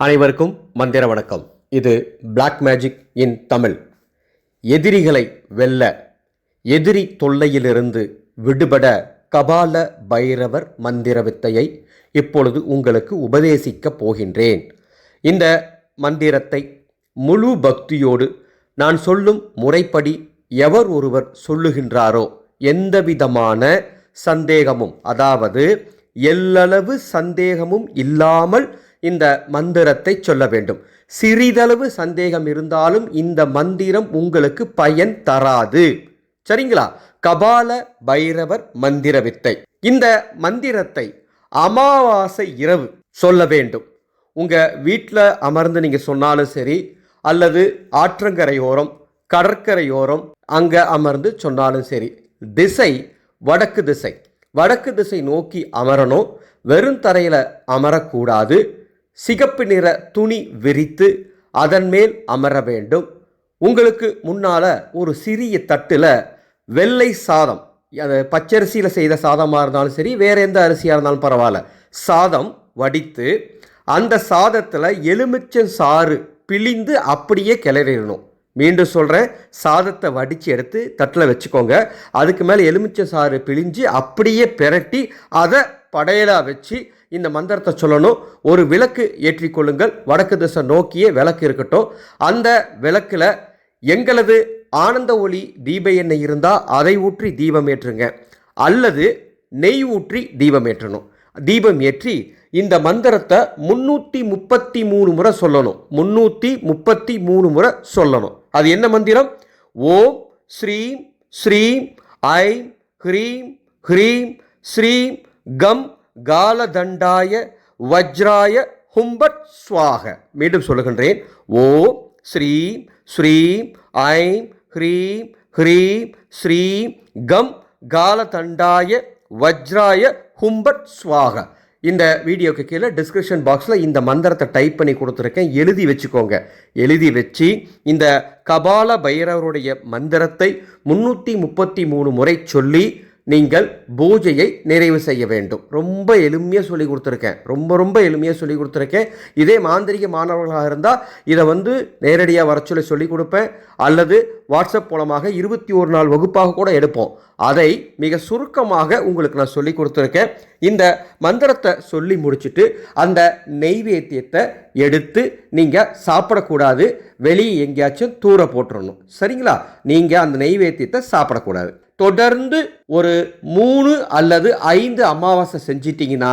அனைவருக்கும் மந்திர வணக்கம். இது பிளாக் மேஜிக் இன் தமிழ். எதிரிகளை வெல்ல எதிரி தொல்லையிலிருந்து விடுபட கபால பைரவர் மந்திர வித்தையை இப்பொழுது உங்களுக்கு உபதேசிக்கப் போகின்றேன். இந்த மந்திரத்தை முழு பக்தியோடு நான் சொல்லும் முறைப்படி எவர் ஒருவர் சொல்லுகின்றாரோ எந்தவிதமான சந்தேகமும் அதாவது எல்லளவு சந்தேகமும் இல்லாமல் இந்த மந்திரத்தை சொல்ல வேண்டும். சிறிதளவு சந்தேகம் இருந்தாலும் இந்த மந்திரம் உங்களுக்கு பயன் தராது. சரிங்களா? கபால பைரவர் மந்திர வித்தை. இந்த மந்திரத்தை அமாவாசை இரவு சொல்ல வேண்டும். உங்கள் வீட்டில் அமர்ந்து நீங்கள் சொன்னாலும் சரி அல்லது ஆற்றங்கரையோரம் கடற்கரையோரம் அங்கே அமர்ந்து சொன்னாலும் சரி திசை வடக்கு திசை. வடக்கு திசை நோக்கி அமரணும் வெறும் தரையில் அமரக்கூடாது. சிகப்பு நிற துணி விரித்து அதன் மேல் அமர வேண்டும். உங்களுக்கு முன்னால் ஒரு சிறிய தட்டில் வெள்ளை சாதம் அது பச்சரிசியில் செய்த சாதமாக இருந்தாலும் சரி வேறு எந்த அரிசியாக இருந்தாலும் பரவாயில்ல. சாதம் வடித்து அந்த சாதத்தில் எலுமிச்சம் சாறு பிழிந்து அப்படியே கிளறிடணும். மீண்டும் சொல்கிறேன் சாதத்தை வடித்து எடுத்து தட்டில் வச்சுக்கோங்க. அதுக்கு மேலே எலுமிச்சம் சாறு பிழிஞ்சு அப்படியே பிரட்டி அதை படையலாக வச்சு இந்த மந்திரத்தை சொல்லணும். ஒரு விளக்கு ஏற்றிக்கொள்ளுங்கள் வடக்கு திசை நோக்கியே விளக்கு இருக்கட்டும். அந்த விளக்கில் எங்களது ஆனந்த ஒளி தீப எண்ணெய் இருந்தால் அதை ஊற்றி தீபம் ஏற்றுங்க. அல்லது நெய் ஊற்றி தீபம் ஏற்றணும். தீபம் ஏற்றி இந்த மந்திரத்தை முந்நூற்றி முப்பத்தி மூணு முறை சொல்லணும். முந்நூற்றி முப்பத்தி மூணு முறை சொல்லணும். அது என்ன மந்திரம்? ஓம் ஸ்ரீம் ஸ்ரீம் ஐம் ஹ்ரீம் ஹ்ரீம் ஸ்ரீம் கம் காலதண்டாய வஜ்ராய ஹும்பட் ஸ்வாக மீண்டும் சொல்லுகின்றேன். ஓம் ஸ்ரீம் ஸ்ரீம் ஐம் ஹ்ரீம் ஹ்ரீம் ஸ்ரீம் கம் காலதண்டாய வஜ்ராய ஹும்பட் ஸ்வாக இந்த வீடியோக்கு கீழே டிஸ்கிரிப்ஷன் பாக்ஸில் இந்த மந்திரத்தை டைப் பண்ணி கொடுத்துருக்கேன். எழுதி வச்சுக்கோங்க. எழுதி வச்சு இந்த கபால பைரவருடைய மந்திரத்தை முன்னூற்றி முப்பத்தி மூணு முறை சொல்லி நீங்கள் பூஜையை நிறைவு செய்ய வேண்டும். ரொம்ப எளிமையாக சொல்லி கொடுத்துருக்கேன். ரொம்ப ரொம்ப எளிமையாக சொல்லி கொடுத்துருக்கேன். இதே மாந்திரிக மாணவர்களாக இருந்தால் இதை வந்து நேரடியாக வர சொல்லி சொல்லி கொடுப்பேன். அல்லது வாட்ஸ்அப் மூலமாக இருபத்தி ஒரு நாள் வகுப்பாக கூட எடுப்போம். அதை மிக சுருக்கமாக உங்களுக்கு நான் சொல்லி கொடுத்துருக்கேன். இந்த மந்திரத்தை சொல்லி முடிச்சுட்டு அந்த நெய்வேத்தியத்தை எடுத்து நீங்கள் சாப்பிடக்கூடாது. வெளியே எங்கேயாச்சும் தூர போட்டுறணும். சரிங்களா? நீங்கள் அந்த நெய்வேத்தியத்தை சாப்பிடக்கூடாது. தொடர்ந்து ஒரு மூணு அல்லது ஐந்து அமாவாசை செஞ்சிட்டிங்கன்னா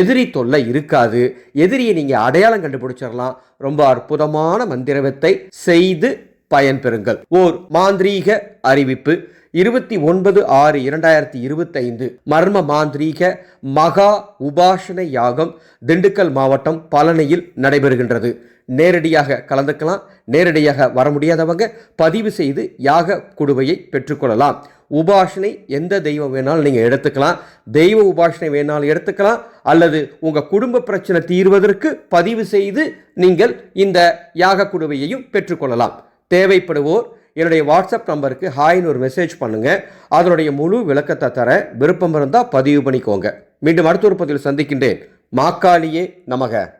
எதிரி தொல்லை இருக்காது. எதிரியை நீங்கள் அடையாளம் கண்டுபிடிச்சிடலாம். ரொம்ப அற்புதமான மந்திரவத்தை செய்து பயன்பெறுங்கள். ஓர் மாந்திரீக அறிவிப்பு. இருபத்தி ஒன்பது ஆறு இரண்டாயிரத்தி இருபத்தைந்து. மர்ம மாந்திரீக மகா உபாசன யாகம் திண்டுக்கல் மாவட்டம் பழனியில் நடைபெறுகின்றது. நேரடியாக கலந்துக்கலாம். நேரடியாக வர முடியாதவங்க பதிவு செய்து யாக குடுவையை பெற்றுக்கொள்ளலாம். உபாசனை எந்த தெய்வம் வேணாலும் நீங்கள் எடுத்துக்கலாம். தெய்வ உபாசனை வேணாலும் எடுத்துக்கலாம். அல்லது உங்கள் குடும்ப பிரச்சனை தீர்வதற்கு பதிவு செய்து நீங்கள் இந்த யாக குடுவையையும் பெற்றுக்கொள்ளலாம். தேவைப்படுவோர் என்னுடைய வாட்ஸ்அப் நம்பருக்கு ஹாய்னு ஒரு மெசேஜ் பண்ணுங்கள் அதனுடைய முழு விளக்கத்தை தர விருப்பம் இருந்தால் பதிவு பண்ணிக்கோங்க. மீண்டும் அடுத்த ஒரு பதிவில் சந்திக்கின்றேன். மாக்காளியே நமக.